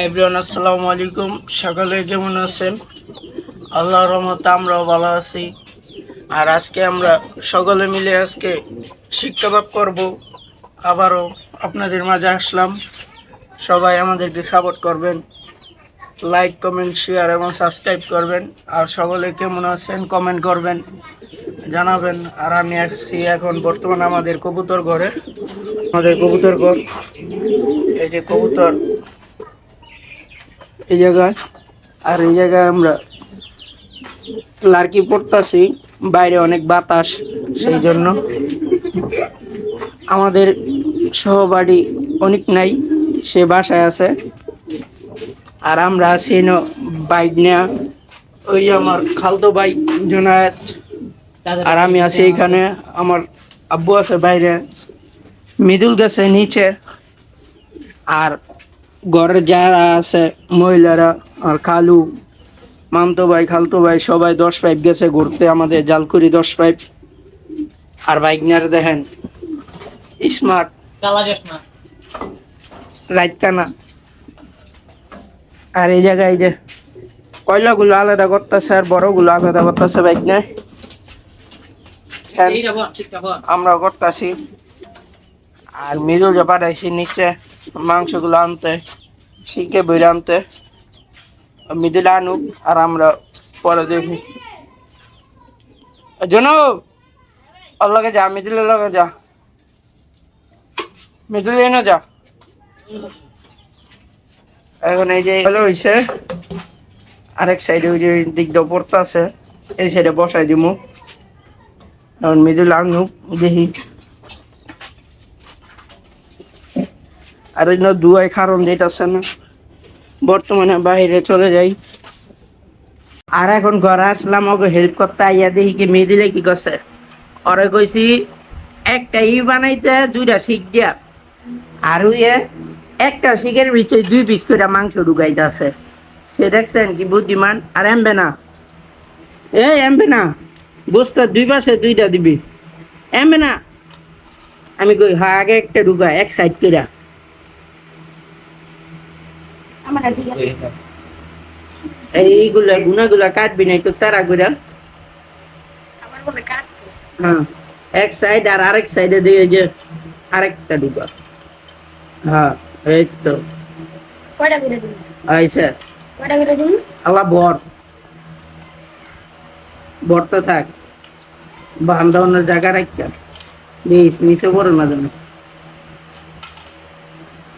Everyone আসসালামু আলাইকুম সকালে কেমন আছেন? আল্লাহর রহমতে আমরাও ভালো আছি। আর আজকে আমরা সকলে মিলে আজকে শিক্ষালাভ করব। আবারও আপনাদের মাঝে আসলাম। সবাই আমাদেরকে সাপোর্ট করবেন। লাইক কমেন্ট শেয়ার এবং সাবস্ক্রাইব করবেন। আর সকলে কেমন আছেন কমেন্ট করবেন, জানাবেন। আর আমি আসছি এখন বর্তমানে আমাদের কবুতর ঘরে। আমাদের কবুতর ঘর। এই যে কবুতর। এই জায়গায়। আর এই জায়গায় আমরা লার্কি পড়তাছি, বাইরে অনেক বাতাস, সেই জন্য আমাদের সহবাড়ি অনেক নাই, সে বাসায় আছে। আর আমরা আছি বাইক নেয়া। ওই আমার খালতো ভাই জোনায়েত আর আমি আছি এখানে। আমার আব্বু আছে বাইরে। মৃদুল গেছে নিচে। আর ঘরে যারা আছে মহিলারা আর খালু মামতো ভাই খালতো ভাই সবাই দশ পাইপ গেছে ঘুরতে আমাদের জালকুড়ি দশ পাইপ। আর বাইক নিয়ে দেখেন স্মার্ট কালা চশমা রাইট কানা। আর এই জায়গায় যে কয়লাগুলো আলাদা করতেছে আর বড়গুলো আলাদা করতেছে বাইক নিয়ে বল আমরা করতেছি। আর মৃদুল যে পাঠাইছি নিচে। মাংসগুলো আনতে শিখে বইরে আনতে মৃদুল আনুক, আর আমরা পরে দেখি। জন ওর লগে যা মৃদুলের লগে যা। মৃদুল এনে যা। এখন এই যে হলো হইছে, আরেক সাইডে ওই যে দিক দিয়ে পড়তে আছে এই সাইডে বসাই দিমু। এখন মৃদুল আনুক, দেখি। আর এই দুয়াই কারণ যেটাছে না, বর্তমানে বাইরে চলে যাই। আর এখন ঘরে আসলাম, ওকে হেল্প করতে আইয়া দেখি কি মেয়ে দিলে কি করছে। ওরে কইছি, একটা ই বানাইতে, দুইটা শিখ দিয়া। আর ওইয়ে একটা শিখের ভিতরে দুই পিস করে মাংস ঢুকাইতে আছে সে দেখছেন কি বুদ্ধিমান? আর এমবে না। এ, এমবে না। বস্তা দুই পাশে দুইটা দিবি। এমবে না। আমি কই হ্যাঁ আগে একটা ঢুকা এক সাইড করে আমার ঠিক আছে। এইগুলা গুনাগুলা কাটবি না একটু তারা কাটছে হ্যাঁ এক সাইড আর আরেক সাইডে দিয়ে যে আরেকটা ঢুকা হ্যাঁ এই তো। কয়টা করে দিন আইসা কয়টা করে দিন আল্লাহ বর। বর তো থাক। বান্ধবনের জায়গা রাখা বেশ নিচে পড়ে না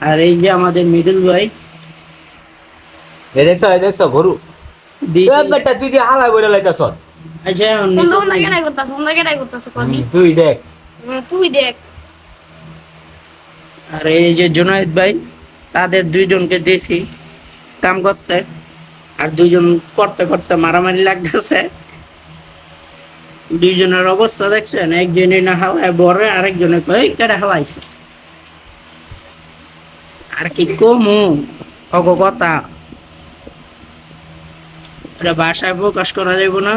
আর এই যে আমাদের মিডল ভাই এ দেখছ এ দেখছ গরু? বেটা তুই যে হালা বইরা লাইতাছ আচ্ছা করতাছ করতাছ কবি তুই দেখ। তুই দেখ। আর এই যে জুনায়েদ ভাই তাদের দুইজনকে দিয়েছি কাম করতে। আর দুইজন করতে করতে মারামারি লাগতেছে। দুইজনের অবস্থা দেখছেন একজনে না হাওয়ায় বড় আরেকজনে কই কেটে হাওয়াইছে আর কি কমু? অগ কথা। এটা ভাষায় প্রকাশ করা যাবে না।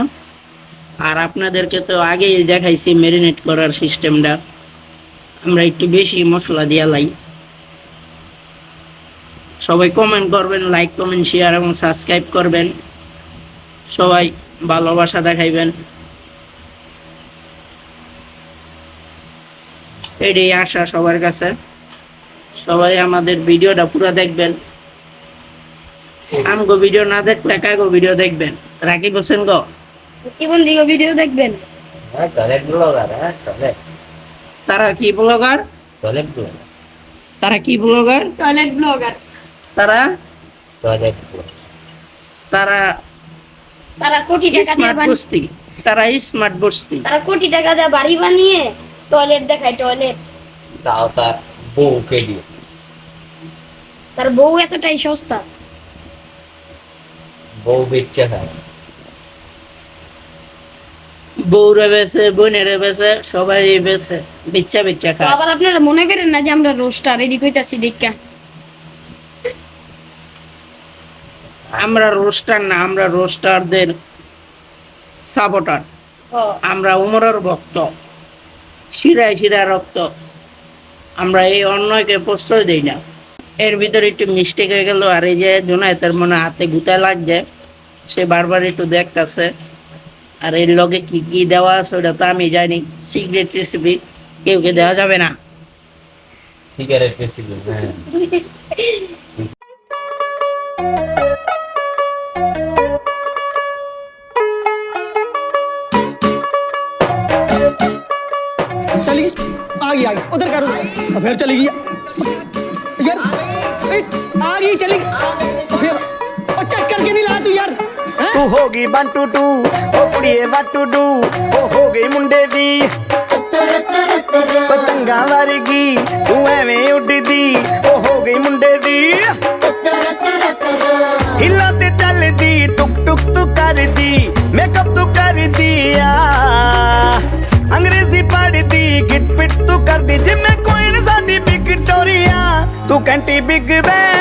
আর আপনাদেরকে তো আগেই দেখাইছি মেরিনেট করার সিস্টেমটা আমরা একটু বেশি মশলা দিয়া লাই। সবাই কমেন্ট করবেন লাইক কমেন্ট শেয়ার এবং সাবস্ক্রাইব করবেন। সবাই ভালোবাসা দেখাইবেন। এটাই আশা সবার কাছে। সবাই আমাদের ভিডিওটা পুরো দেখবেন। আমগো ভিডিও না দেখলে কাগো ভিডিও দেখবেন? রাকিব হোসেন গো। কোন দিকে ভিডিও দেখবেন? হ্যাঁ হ্যাঁ তারা কি ব্লগার টয়লেট ব্লগার তারা কি ব্লগার টয়লেট ব্লগার তারা? টয়লেট তারা তারা কোটি টাকা দিয়ে বস্তি। তারা স্মার্ট বস্তি। তারা কোটি টাকা দিয়ে বাড়ি বানিয়ে টয়লেট দেখায় টয়লেট তাও তার বউকে দিয়ে। তার বউ এতটাই সস্তা। বউ বেচছে খায় বউরে বেছে বোনেরে বেছে সবাই বেছে বিচ্ছা বিচ্ছা খায়। আবার আপনারা মনে করেন না যে আমরা রোস্টার? রেডি কইতাছি দেখা আমরা রোস্টার না আমরা রোস্টারদের সাপোর্টার। আমরা উমরের ভক্ত। শিরায় শিরা রক্ত। আমরা এই অন্যকে প্রশ্রয় দেই না। এর ভিতরে একটু মিস্টেক হয়ে গেল আর এই যে জোনায়েতের মনে হাতে গুটায় লাগছে। সে বারবার একটু দেখতাছে আর এর লগে কি কি দেওয়া আছে ওটা তো আমি জানি সিক্রেট রেসিপি কেউ কে দেওয়া যাবে না সিগারেট রেসিপি হ্যাঁ चली गई आ गई आ गई उधर करो और फिर चली गई यार ए, आ गई चली ਹੋ ਗਈ ਬੰਟੂ ਟੂ ਓ ਕੁੜੀਏ ਵਾਟੂ ਡੂ ਓ ਹੋ ਗਈ ਮੁੰਡੇ ਦੀ। ਪਤੰਗਾਂ ਵਰਗੀ, ਤੂੰ ਐਵੇਂ ਉੱਡਦੀ ਓ ਹੋ ਗਈ ਮੁੰਡੇ ਦੀ। ਹਿੱਲਾਂ ਤੇ ਚੱਲਦੀ, ਟੁਕ ਟੁਕ ਤੂੰ ਕਰਦੀ ਮੇਕਅਪ ਤੂੰ ਕਰਦੀ ਆ। ਅੰਗਰੇਜ਼ੀ ਪੜ੍ਹਦੀ, ਗਿਟ ਪਿਟ ਤੂੰ ਕਰਦੀ, ਜਿਵੇਂ ਕੋਇਨ ਸਾਡੀ ਵਿਕਟੋਰੀਆ ਤੂੰ ਕੰਟੀ ਬਿਗ ਬੈਨ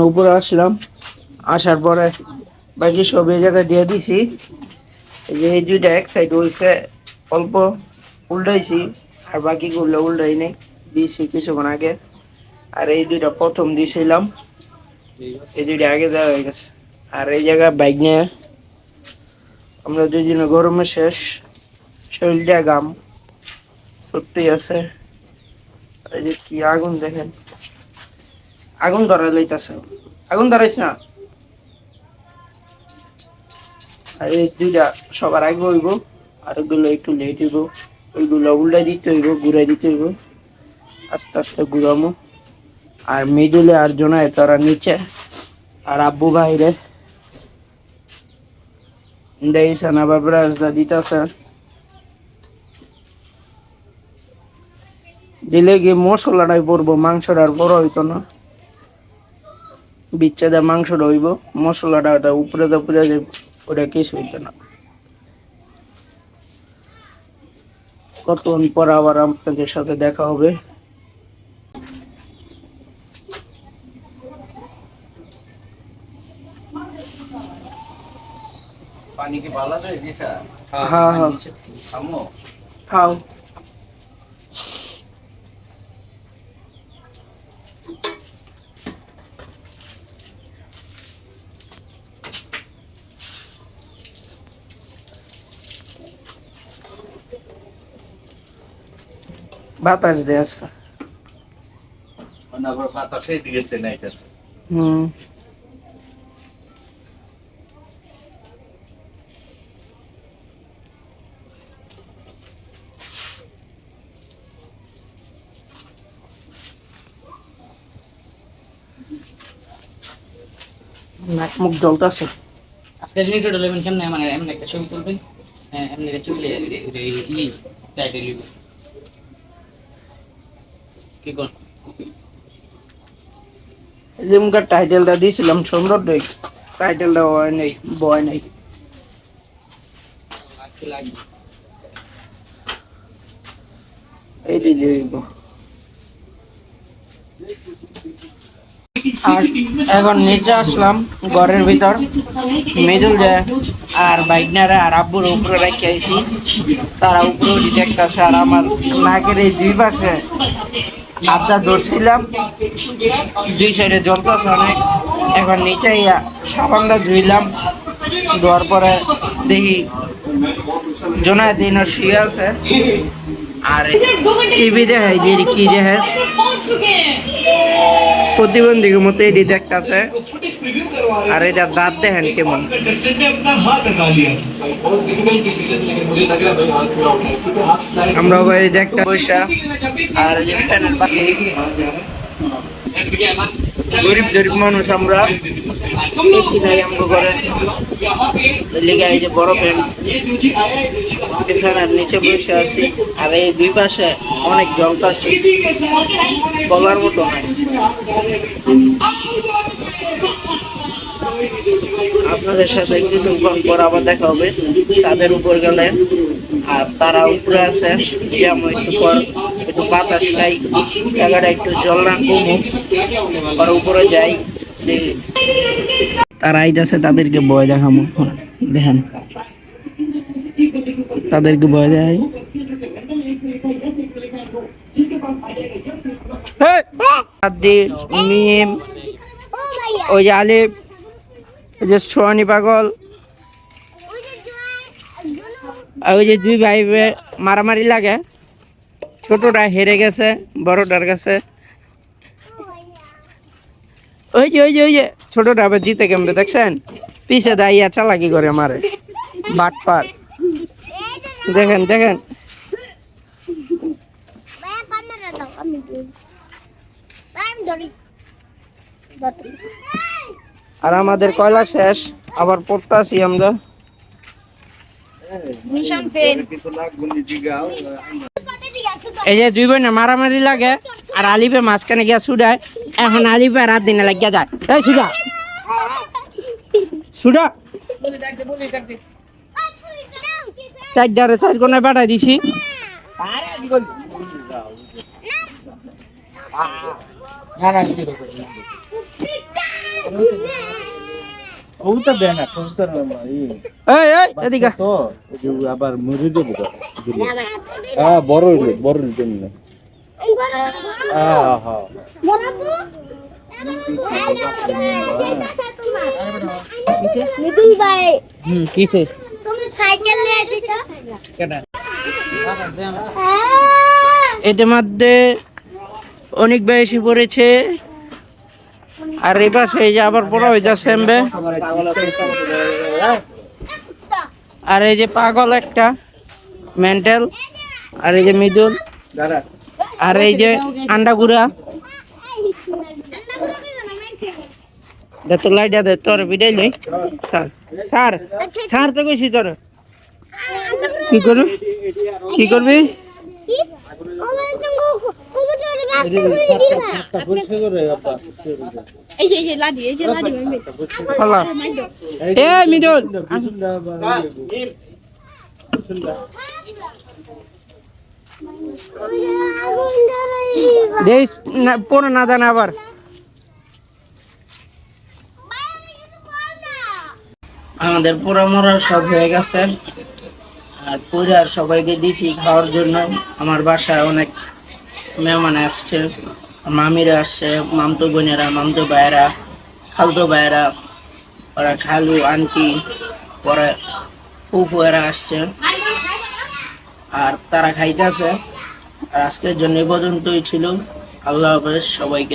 এখন উপরে আসলাম আসার পরে বাকি সব এই জায়গায় দিয়ে দিছি। যে এই দুইটা এক সাইড হয়েছে অল্প উল্টাইছি, আর বাকিগুলো উল্টাই নেই। দিয়েছি কিছুক্ষণ আগে। আর এই দুইটা প্রথম দিয়েছিলাম এই দুইটা আগে দেওয়া হয়ে গেছে। আর এই জায়গায় বাইক নিয়ে আমরা দুজনে গরমে শেষ। শরীরটা গাম। সত্যি আছে। এই যে কি আগুন দেখেন। আগুন ধরা লইতাছে। আগুন ধরাইছ না? আর এই দুইটা সবার আগে হইব, আর ওগুলো একটু লেট হইব, ওইগুলো উল্টাই দিতে হইব, ঘুরাই দিতে হইব। আস্তে আস্তে ঘুরামো। আর মিডলে আর জনায় তারা নিচে, আর আব্বু বাইরে। দেইছে না বাবরা দিতাছে। দিলে গিয়ে মশলাটাই পড়ব মাংসটা আর বড় হইতো না। বিচ্ছেদা মাংসটা হইব মশলাটা ওটা উপরে তো পুরে যাইব ওটা কিছু হইবে না। কতক্ষণ পর আবার আপনাদের সাথে দেখা হবে। পানি কি ভালো যায় যেটা হ্যাঁ হ্যাঁ। আমো বাতাস দিয়ে আসছে মানে আবার বাতাসে দিকে তে নাইতেছে হুম নাক মুখ জ্বলতেছে আজকে লেবেন মানে এমনি একটা ছবি তুলবেন হ্যাঁ, এমনি একটা টাইটেল লিখব কি কোন যে টাইটেলটা দিয়েছিলাম সুন্দর দেখ টাইটেলটা হয় নেই বয় নেই। দিব। আর এখন নিচে আসলাম ঘরের ভিতর। মেদুল যায় আর বাইকনারা আর আব্বুর উপরে রেখে আইছি তারা উপরে উঠে দেখতেছে আর আমার নাকের এই দুই পাশে হাতটা ধরছিলাম। দুই সাইডে জ্বলতেছে অনেক। এখন নিচে সাবানটা ধুইলাম। ধোয়ার পরে দেখি জোনায় দিন শুয়ে আছে। আর টিভি দেখাই দিয়ে কি দেখে প্রতিবন্ধীর মতো এটি দেখতেছে। আর এটা দাঁত দেখেন কেমন। আমরা ওই দেখতে পয়সা আর গরিব গরিব মানুষ আমরা এসি নাই আমরা করে লিগে এই যে বড় প্যান এখানে নিচে বসে আছি। আর এই দুই পাশে অনেক জলতাছে বলার মতো নাই। আপনাদের সাথে কিছুক্ষণ পর আবার দেখা হবে। ছাদের উপর গেলে। আর তারা উপরে আছে। যে আমরা একটু পর একটু বাতাস খাই জায়গাটা একটু জল না কমুক পর উপরে যাই তারা আইতাছে তাদেরকে বয় দেখামো। দেখেন তাদেরকে বয় দেখাই। আদিল মিম ওই যে আলিফ ওই যে সোহানি পাগল আর ওই যে দুই ভাই বে- মারামারি লাগে। ছোটটা হেরে গেছে বড়টার কাছে। ওই যে ওই যে ওই যে ছোটটা আবার জিতে কেমবে দেখছেন? পিছে দাইয়া চালাকি করে মারে। বাট পার দেখেন দেখেন। ক্যামেরা দাও আমি আমি ধরি আর আমাদের কয়লা শেষ আবার পড়তাছি আমরা। Mission fail. এই যে দুই বোনে মারামারি লাগে, আর আলিপে মাঝখানে গিয়া সুডায় এখন আলিপে রাত দিনে লাগিয়া যায়। এই সুডা সুডা চারটারে চার কোনায় পাঠাই দিছি। কবুতর দেয় না কবুতর এই। এই এদিকে তো আবার মরে যাব হ্যাঁ বড় হইল বড় হইল জন্য ভাই হুম কিসে তুমি সাইকেল নিয়ে যেতে কেটা এটার মধ্যে অনেক বেশি পড়েছে। আর এই পাশে এই যে হয়ে যাচ্ছে এমবে। আর এই যে পাগল একটা, মেন্টাল, আর এই যে মৃদুল আর এই যে আন্ডাগুড়া। দে দে বিদায় কি কি করবি পরিষ্কার করে আপা এই যে এই যে লাডি এই যে লাডি হলা এ মৃদুল দেশ না। পড়ো না জানা আবার। আমাদের পোড়া মরা সব হয়ে গেছে। আর পুরার সবাইকে দিছি খাওয়ার জন্য। আমার বাসায় অনেক মেহমান আসছে, মামিরা আসছে, মামতো বোনেরা, মামতো ভাইয়েরা, খালতো ভাইয়েরা, ওরা খালু, আন্টি পরে ফুফুয়েরা আসছে। আর তারা খাইতেছে। আর আজকের জন্য এ পর্যন্তই ছিল। আল্লাহ হাফেজ সবাইকে।